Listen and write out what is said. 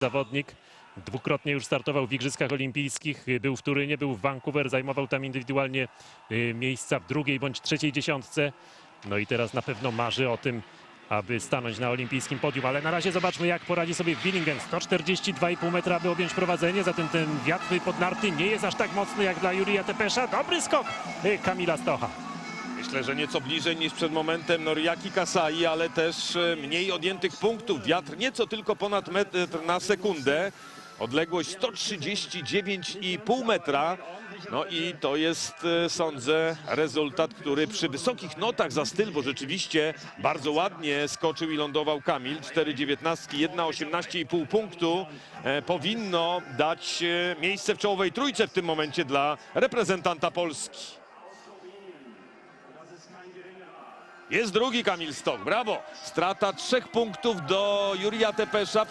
zawodnik. Dwukrotnie już startował w Igrzyskach Olimpijskich, był w Turynie, był w Vancouver, zajmował tam indywidualnie y, miejsca w drugiej bądź trzeciej dziesiątce. No i teraz na pewno marzy o tym, aby stanąć na olimpijskim podium. Ale na razie zobaczmy, jak poradzi sobie Willingen. 142,5 metra, aby objąć prowadzenie. Zatem ten wiatr pod narty nie jest aż tak mocny jak dla Jurija Tepesza. Dobry skok y, Kamila Stocha. Myślę, że nieco bliżej niż przed momentem Noriaki Kasai, ale też e, mniej odjętych punktów. Wiatr nieco tylko ponad metr na sekundę. Odległość 139,5 metra. No i to jest, e, sądzę, rezultat, który przy wysokich notach za styl, bo rzeczywiście bardzo ładnie skoczył i lądował Kamil. 4,19, 1,18,5 punktu e, powinno dać miejsce w czołowej trójce w tym momencie dla reprezentanta Polski. Jest drugi Kamil Stok, brawo. Strata trzech punktów do Jurija Tepesza.